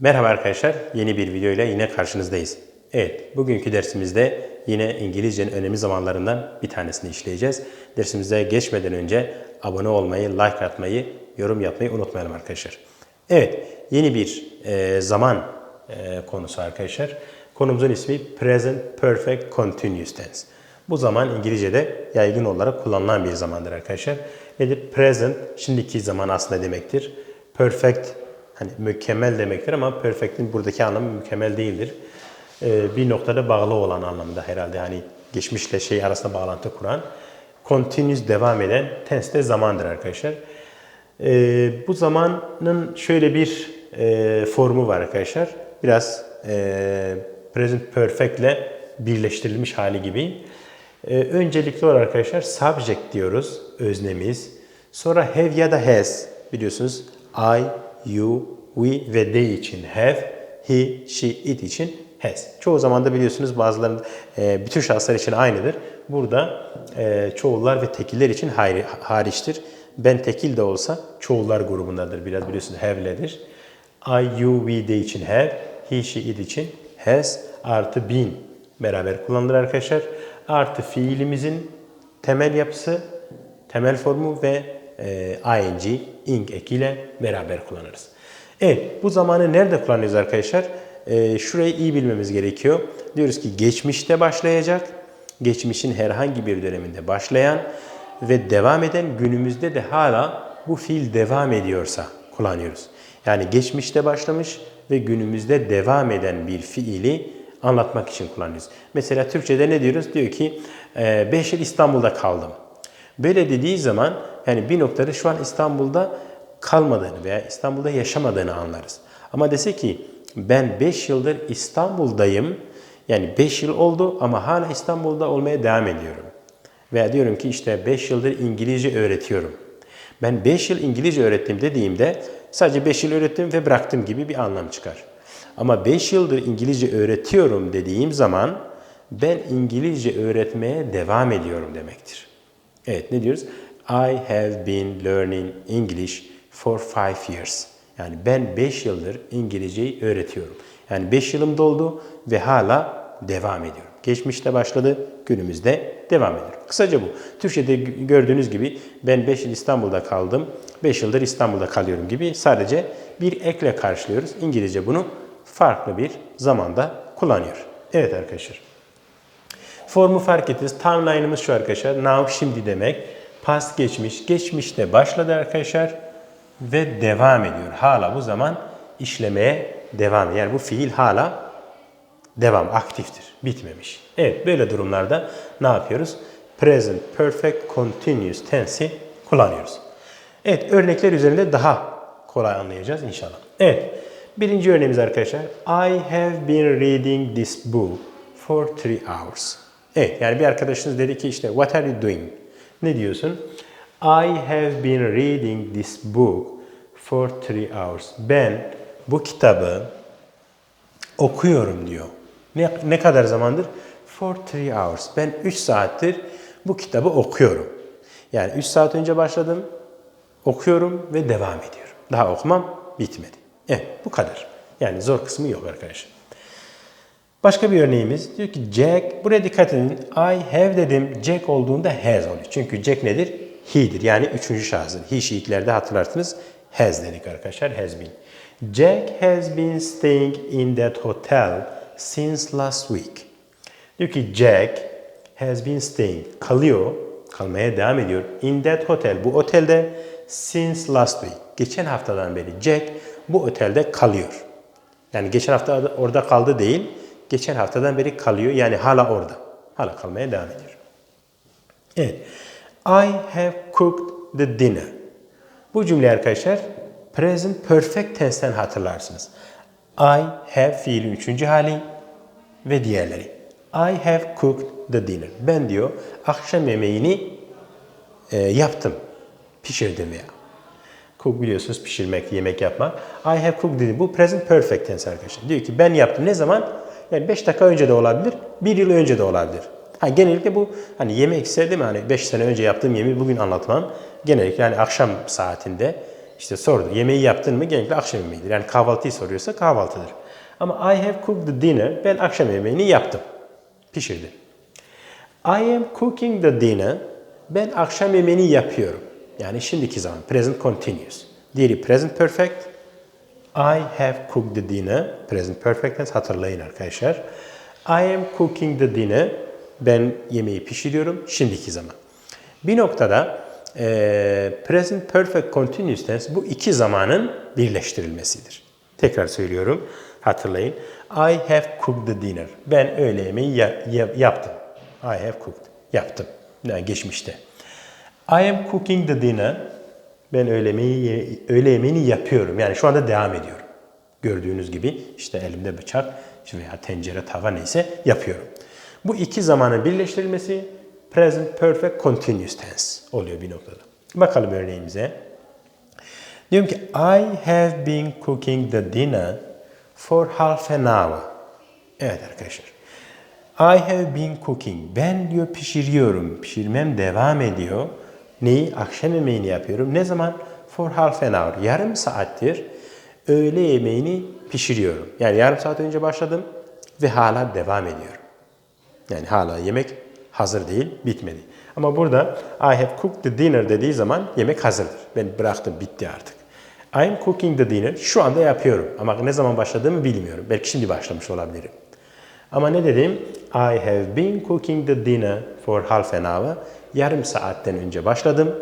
Merhaba arkadaşlar, yeni bir video ile yine karşınızdayız. Evet, bugünkü dersimizde yine İngilizcenin önemli zamanlarından bir tanesini işleyeceğiz. Dersimize geçmeden önce abone olmayı, like atmayı, yorum yapmayı unutmayalım arkadaşlar. Evet, yeni bir e, zaman e, konusu arkadaşlar. Konumuzun ismi Present Perfect Continuous Tense. Bu zaman İngilizce'de yaygın olarak kullanılan bir zamandır arkadaşlar. Nedir? Present, şimdiki zaman aslında demektir. Perfect, hani mükemmel demektir ama perfect'in buradaki anlamı mükemmel değildir. Ee, bir noktada bağlı olan anlamda herhalde hani geçmişle şey arasında bağlantı kuran. Continuous devam eden tense de zamandır arkadaşlar. Ee, bu zamanın şöyle bir e, formu var arkadaşlar. Biraz e, present perfect ile birleştirilmiş hali gibi. Ee, öncelikli olarak arkadaşlar subject diyoruz, öznemiz. Sonra have ya da has biliyorsunuz I, you, we ve they için have, he, she, it için has. Çoğu zaman da biliyorsunuz bazılarının e, bütün şahıslar için aynıdır. Burada e, çoğullar ve tekiller için hayri, hariçtir. Ben tekil de olsa çoğullar grubundadır. Biraz biliyorsunuz have'ledir. I, you, we, they için have, he, she, it için has artı been beraber kullanılır arkadaşlar. Artı fiilimizin temel yapısı, temel formu ve e, ing, ing ekiyle beraber kullanırız. Evet, bu zamanı nerede kullanıyoruz arkadaşlar? E, şurayı iyi bilmemiz gerekiyor. Diyoruz ki geçmişte başlayacak, geçmişin herhangi bir döneminde başlayan ve devam eden günümüzde de hala bu fiil devam ediyorsa kullanıyoruz. Yani geçmişte başlamış ve günümüzde devam eden bir fiili anlatmak için kullanıyoruz. Mesela Türkçe'de ne diyoruz? Diyor ki 5 yıl İstanbul'da kaldım. Böyle dediği zaman yani bir noktada şu an İstanbul'da kalmadığını veya İstanbul'da yaşamadığını anlarız. Ama dese ki ben 5 yıldır İstanbul'dayım. Yani 5 yıl oldu ama hala İstanbul'da olmaya devam ediyorum. Veya diyorum ki işte 5 yıldır İngilizce öğretiyorum. Ben 5 yıl İngilizce öğrettim dediğimde sadece 5 yıl öğrettim ve bıraktım gibi bir anlam çıkar. Ama 5 yıldır İngilizce öğretiyorum dediğim zaman ben İngilizce öğretmeye devam ediyorum demektir. Evet ne diyoruz? I have been learning English for 5 years. Yani ben 5 yıldır İngilizceyi öğretiyorum. Yani 5 yılım doldu ve hala devam ediyorum. Geçmişte başladı, günümüzde devam ediyorum. Kısaca bu. Türkçe'de gördüğünüz gibi ben 5 yıl İstanbul'da kaldım, 5 yıldır İstanbul'da kalıyorum gibi sadece bir ekle karşılıyoruz. İngilizce bunu farklı bir zamanda kullanıyor. Evet arkadaşlar. Formu fark ettiniz. Timeline'ımız şu arkadaşlar. Now şimdi demek. Past geçmiş. Geçmişte başladı arkadaşlar. Ve devam ediyor. Hala bu zaman işlemeye devam ediyor. Yani bu fiil hala devam, aktiftir. Bitmemiş. Evet böyle durumlarda ne yapıyoruz? Present Perfect Continuous Tense'i kullanıyoruz. Evet örnekler üzerinde daha kolay anlayacağız inşallah. Evet birinci örneğimiz arkadaşlar. I have been reading this book for three hours. Evet yani bir arkadaşınız dedi ki işte what are you doing? Ne diyorsun? I have been reading this book for three hours. Ben bu kitabı okuyorum diyor. Ne, ne kadar zamandır? For three hours. Ben 3 saattir bu kitabı okuyorum. Yani 3 saat önce başladım, okuyorum ve devam ediyorum. Daha okumam bitmedi. Evet bu kadar. Yani zor kısmı yok arkadaşlar. Başka bir örneğimiz diyor ki Jack, buraya dikkat edin. I have dedim, Jack olduğunda has oluyor. Çünkü Jack nedir? He'dir. Yani üçüncü şahsıdır. He, she'lerde hatırlarsınız. Has dedik arkadaşlar, has been. Jack has been staying in that hotel since last week. Diyor ki Jack has been staying, kalıyor, kalmaya devam ediyor. In that hotel, bu otelde since last week. Geçen haftadan beri Jack bu otelde kalıyor. Yani geçen hafta orada kaldı değil, geçen haftadan beri kalıyor. Yani hala orada. Hala kalmaya devam ediyor. Evet. I have cooked the dinner. Bu cümle arkadaşlar present perfect tense'ten hatırlarsınız. I have fiilin üçüncü hali ve diğerleri. I have cooked the dinner. Ben diyor akşam yemeğini e, yaptım. Pişirdim veya. Cook biliyorsunuz pişirmek, yemek yapmak. I have cooked dedi. Bu present perfect tense arkadaşlar. Diyor ki ben yaptım. Ne zaman? Yani 5 dakika önce de olabilir, 1 yıl önce de olabilir. Ha, genellikle bu hani yemek ise değil mi? Hani 5 sene önce yaptığım yemeği bugün anlatmam. Genellikle yani akşam saatinde işte sordu. Yemeği yaptın mı? Genellikle akşam yemeğidir. Yani kahvaltıyı soruyorsa kahvaltıdır. Ama I have cooked the dinner. Ben akşam yemeğini yaptım. Pişirdim. I am cooking the dinner. Ben akşam yemeğini yapıyorum. Yani şimdiki zaman. Present continuous. Diğeri present perfect. I have cooked the dinner. Present perfect tense hatırlayın arkadaşlar. I am cooking the dinner. Ben yemeği pişiriyorum. Şimdiki zaman. Bir noktada e, present perfect continuous tense bu iki zamanın birleştirilmesidir. Tekrar söylüyorum. Hatırlayın. I have cooked the dinner. Ben öğle yemeği ya- ya- yaptım. I have cooked. Yaptım. Yani geçmişte. I am cooking the dinner. Ben öğle yemeği, öğle yemeğini yapıyorum. Yani şu anda devam ediyorum. Gördüğünüz gibi işte elimde bıçak veya tencere, tava neyse yapıyorum. Bu iki zamanın birleştirilmesi present perfect continuous tense oluyor bir noktada. Bakalım örneğimize. Diyorum ki I have been cooking the dinner for half an hour. Evet arkadaşlar. I have been cooking. Ben diyor pişiriyorum. Pişirmem devam ediyor. Neyi? Akşam yemeğini yapıyorum. Ne zaman? For half an hour. Yarım saattir öğle yemeğini pişiriyorum. Yani yarım saat önce başladım ve hala devam ediyorum. Yani hala yemek hazır değil, bitmedi. Ama burada I have cooked the dinner dediği zaman yemek hazırdır. Ben bıraktım, bitti artık. I am cooking the dinner. Şu anda yapıyorum. Ama ne zaman başladığımı bilmiyorum. Belki şimdi başlamış olabilirim. Ama ne dedim? I have been cooking the dinner for half an hour. Yarım saatten önce başladım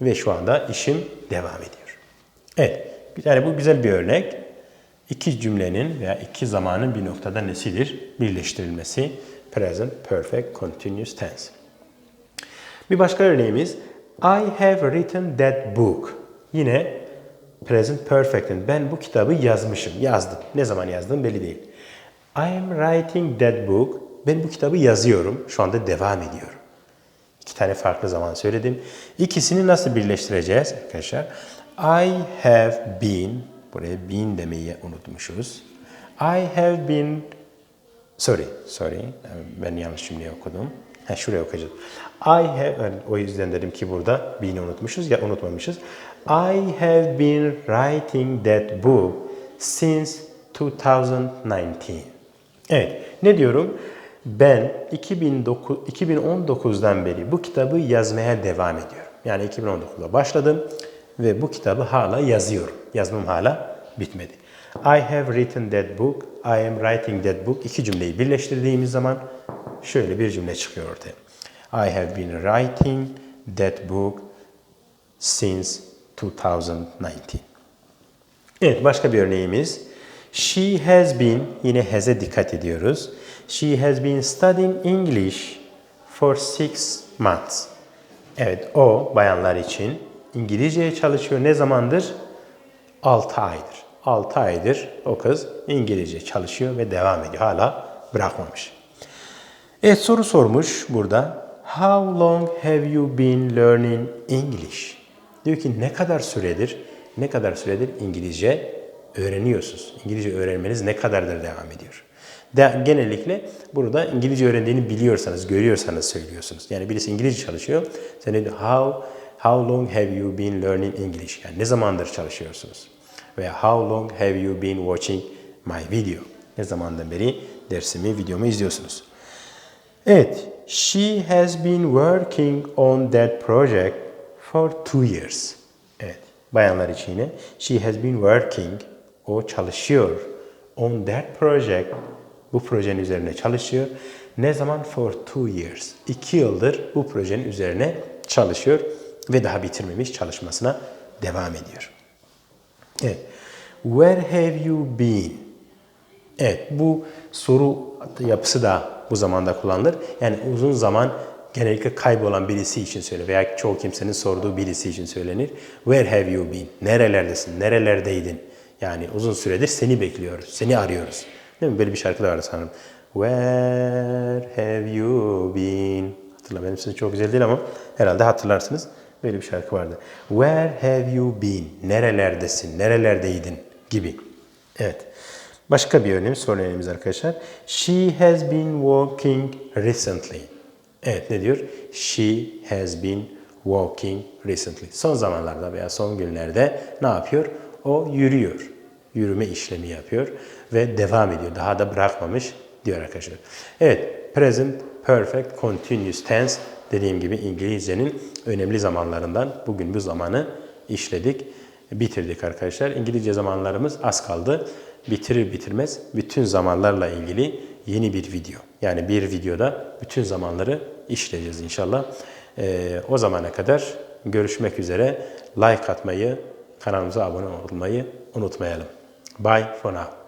ve şu anda işim devam ediyor. Evet, yani bu güzel bir örnek. İki cümlenin veya iki zamanın bir noktada nesidir? Birleştirilmesi. Present Perfect Continuous Tense. Bir başka örneğimiz I have written that book. Yine present perfect'in ben bu kitabı yazmışım, yazdım. Ne zaman yazdım belli değil. I am writing that book. Ben bu kitabı yazıyorum. Şu anda devam ediyorum. İki tane farklı zaman söyledim. İkisini nasıl birleştireceğiz arkadaşlar? I have been, buraya been demeyi unutmuşuz. I have been Sorry, sorry. Ben yanlış cümleyi okudum. Ha, şuraya okuyacağız. I have, o yüzden dedim ki burada been'i unutmuşuz ya unutmamışız. I have been writing that book since 2019. Evet, ne diyorum? Ben 2009, 2019'dan beri bu kitabı yazmaya devam ediyorum. Yani 2019'da başladım ve bu kitabı hala yazıyorum. Yazmam hala bitmedi. I have written that book, I am writing that book. İki cümleyi birleştirdiğimiz zaman şöyle bir cümle çıkıyor ortaya. I have been writing that book since 2019. Evet, başka bir örneğimiz. She has been, yine has'e dikkat ediyoruz. She has been studying English for six months. Evet, o bayanlar için İngilizceye çalışıyor. Ne zamandır? 6 aydır. 6 aydır o kız İngilizce çalışıyor ve devam ediyor. Hala bırakmamış. Evet soru sormuş burada. How long have you been learning English? Diyor ki ne kadar süredir, ne kadar süredir İngilizce öğreniyorsunuz? İngilizce öğrenmeniz ne kadardır devam ediyor? De, genellikle burada İngilizce öğrendiğini biliyorsanız, görüyorsanız söylüyorsunuz. Yani birisi İngilizce çalışıyor. Sen de how, how long have you been learning English? Yani ne zamandır çalışıyorsunuz? Veya how long have you been watching my video? Ne zamandan beri dersimi, videomu izliyorsunuz? Evet, she has been working on that project for two years. Evet, bayanlar için yine she has been working, o çalışıyor on that project, bu projenin üzerine çalışıyor. Ne zaman? For two years. İki yıldır bu projenin üzerine çalışıyor ve daha bitirmemiş çalışmasına devam ediyor. Evet. Where have you been? Evet, bu soru yapısı da bu zamanda kullanılır. Yani uzun zaman genellikle kaybolan birisi için söylenir veya çoğu kimsenin sorduğu birisi için söylenir. Where have you been? Nerelerdesin? Nerelerdeydin? Yani uzun süredir seni bekliyoruz, seni arıyoruz. Değil mi? Böyle bir şarkı da vardı sanırım. Where have you been? Hatırla benim sesim çok güzel değil ama herhalde hatırlarsınız. Böyle bir şarkı vardı. Where have you been? Nerelerdesin? Nerelerdeydin? Gibi. Evet. Başka bir örneğimiz, son örneğimiz arkadaşlar. She has been working recently. Evet ne diyor? She has been walking recently. Son zamanlarda veya son günlerde ne yapıyor? O yürüyor. Yürüme işlemi yapıyor ve devam ediyor. Daha da bırakmamış diyor arkadaşlar. Evet, present perfect continuous tense dediğim gibi İngilizcenin önemli zamanlarından bugün bu zamanı işledik, bitirdik arkadaşlar. İngilizce zamanlarımız az kaldı. Bitirir bitirmez bütün zamanlarla ilgili yeni bir video. Yani bir videoda bütün zamanları işleyeceğiz inşallah. Ee, o zamana kadar görüşmek üzere. Like atmayı, kanalımıza abone olmayı unutmayalım. Bye for now.